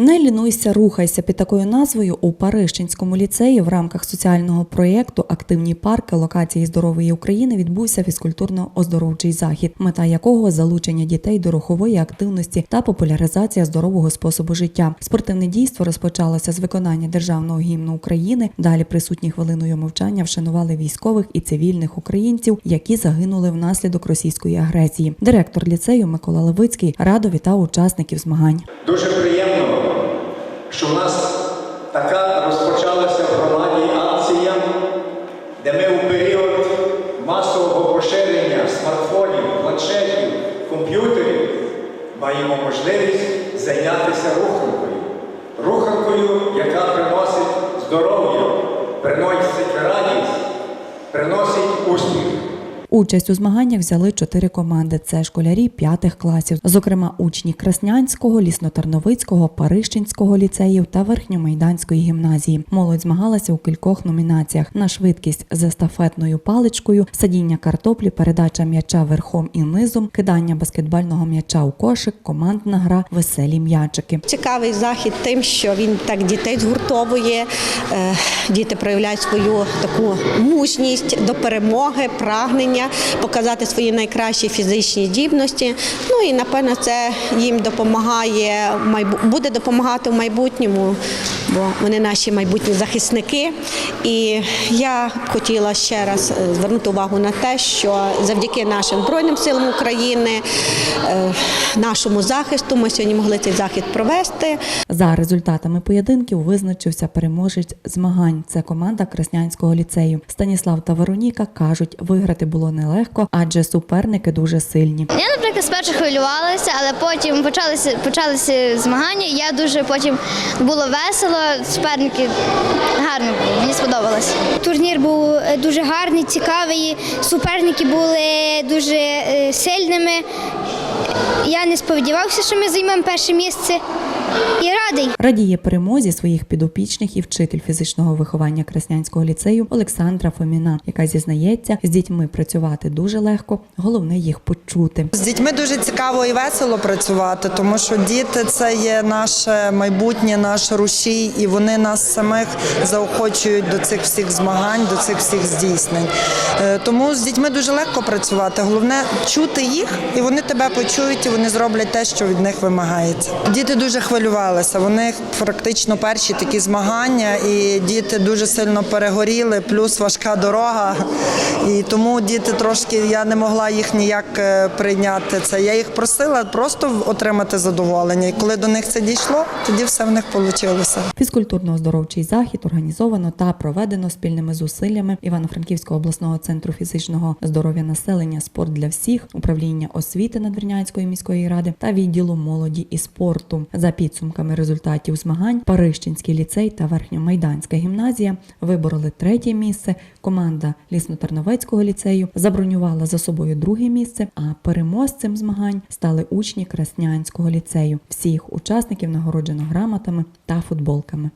Не лінуйся, рухайся під такою назвою у Парижчинському ліцеї в рамках соціального проєкту Активні парки локації здорової України відбувся фізкультурно-оздоровчий захід, мета якого залучення дітей до рухової активності та популяризація здорового способу життя. Спортивне дійство розпочалося з виконання державного гімну України. Далі присутні хвилиною мовчання вшанували військових і цивільних українців, які загинули внаслідок російської агресії. Директор ліцею Микола Левицький радо вітав учасників змагань. Дуже приємно, що в нас така розпочалася в громаді акція, де ми у період масового поширення смартфонів, планшетів, комп'ютерів маємо можливість зайнятися руханкою. Руханкою, яка приносить здоров'я, приносить радість, приносить. Участь у змаганнях взяли чотири команди. Це школярі п'ятих класів, зокрема учні Краснянського, Ліснотарновицького, Парищинського ліцеїв та Верхньомайданської гімназії. Молодь змагалася у кількох номінаціях: на швидкість з естафетною паличкою, садіння картоплі, передача м'яча верхом і низом, кидання баскетбольного м'яча у кошик, командна гра, веселі м'ячики. Цікавий захід тим, що він так дітей згуртовує. Е, Діти проявляють свою таку мужність до перемоги, прагнення показати свої найкращі фізичні здібності. Ну і напевно це їм допомагає буде допомагати в майбутньому, бо вони наші майбутні захисники. І я хотіла ще раз е, звернути увагу на те, що завдяки нашим збройним силам України, е, нашому захисту, ми сьогодні могли цей захід провести. За результатами поєдинків визначився переможець змагань. Це команда Краснянського ліцею. Станіслав та Вероніка кажуть, виграти було нелегко, адже суперники дуже сильні. Я, наприклад, спершу хвилювалася, але потім почалися, почалися змагання. Я дуже потім було весело. Суперники гарно були, мені сподобалось. Турнір був е, дуже гарний, цікавий. Суперники були дуже е, сильними. Я не сподівався, що ми займемо перше місце. І радий. Радіє перемозі своїх підопічних і вчитель фізичного виховання Краснянського ліцею Олександра Фоміна, яка зізнається, з дітьми працювати дуже легко, головне їх почути. З дітьми дуже цікаво і весело працювати, тому що діти це є наше майбутнє, наш рушій, і вони нас самих заохочують до цих всіх змагань, до цих всіх здійснень. Е, Тому з дітьми дуже легко працювати. Головне чути їх, і вони тебе почують, і вони зроблять те, що від них вимагається. Діти дуже хвилювалися. Вони практично перші такі змагання, і діти дуже сильно перегоріли, плюс важка дорога. І тому діти трошки я не могла їх ніяк е, прийняти це. Я їх просила просто отримати задоволення. І коли до них це дійшло, тоді все в них вийшло. Фізкультурно-оздоровчий захід організовано та проведено спільними зусиллями Івано-Франківського обласного центру фізичного здоров'я населення Спорт для всіх, управління освіти Надвірнянської міської ради та відділу молоді і спорту. За підсумками результатів змагань Парищинський ліцей та Верхньомайданська гімназія вибороли третє місце. Команда Лісно-Тарновецького ліцею забронювала за собою друге місце. А переможцем змагань стали учні Краснянського ліцею. Всіх учасників нагороджено грамотами та футболками.